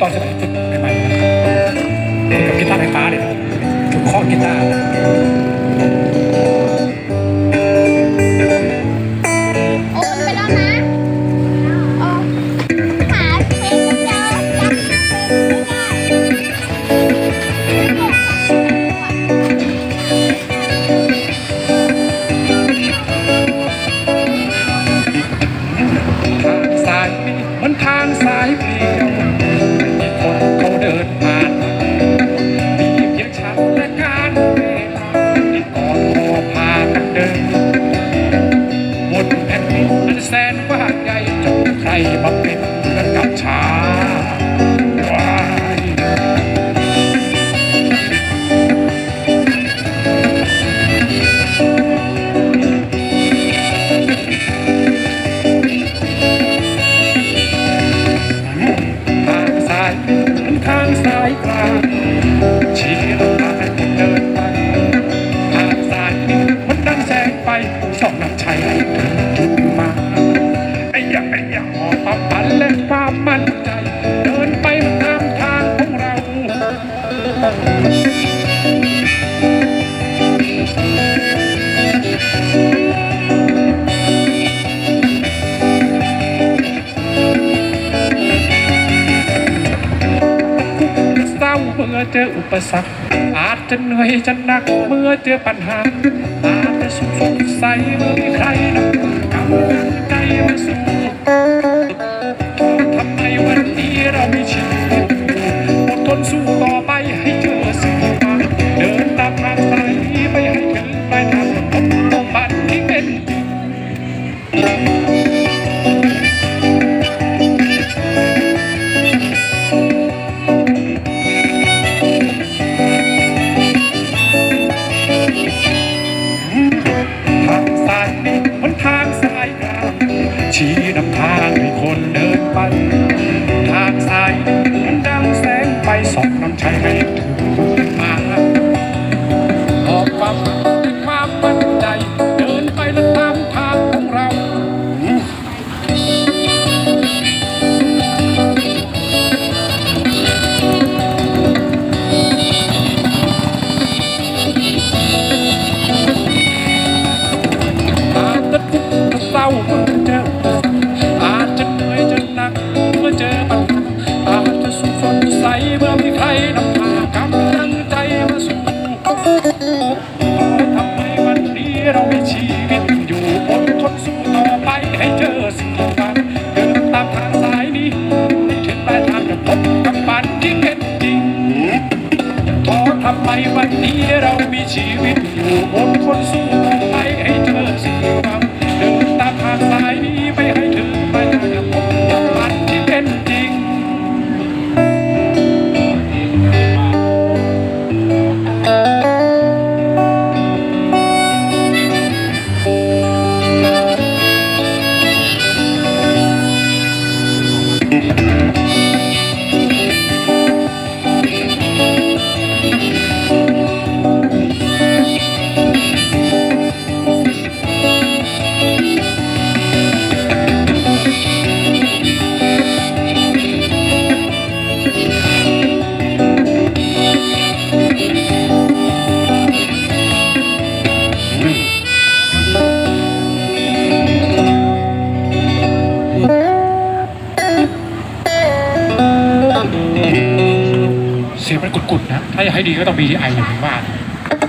ถึงตอนสมัยฝึกใหม่ๆนะฝึกกับกีตาร์ไฟฟ้าเนี่ยนะฝึกเคาะกีตาร์โอนไปแล้วนะโอ้หาเพลงก็เจอจำเพลงไม่ได้ทางสายนี้มันทางสายเปลี่ยวางใหญ่จะใครมาเป็นกันกับชา มื่อเจออุปสรรค อาจจะเหนื่อยจะหนัก เมื่อเจอปัญหา อาจจะสุขสงสัยเมื่อมีใครนำกำลังใจมาสู่ทำไมวันนี้เราไม่ชินอดทนสู้ต่อไปให้เจอสิ่งที่หวังเดินตามทางสายไปให้ถึงปลายทางบต้องฝันที่เป็น เจอปัญหาอาจจะสุขสดใสเมื่อมีใครนำพากำลังใจมาสู่ทำให้วันนี้เรามีชีวิตอยู่อดทนสู้ต่อไปให้เจอสิ่งที่ฝันเดินตามทางสายนี้ให้ถึงปลายทางจะพบกับฝันที่เป็นจริงท้อทำไมวันนี้เรามีชีวิตอยู่อดทนสู้ มันกุดๆนะ ถ้าอยากให้ดีก็ต้อง BDI อย่างที่ว่า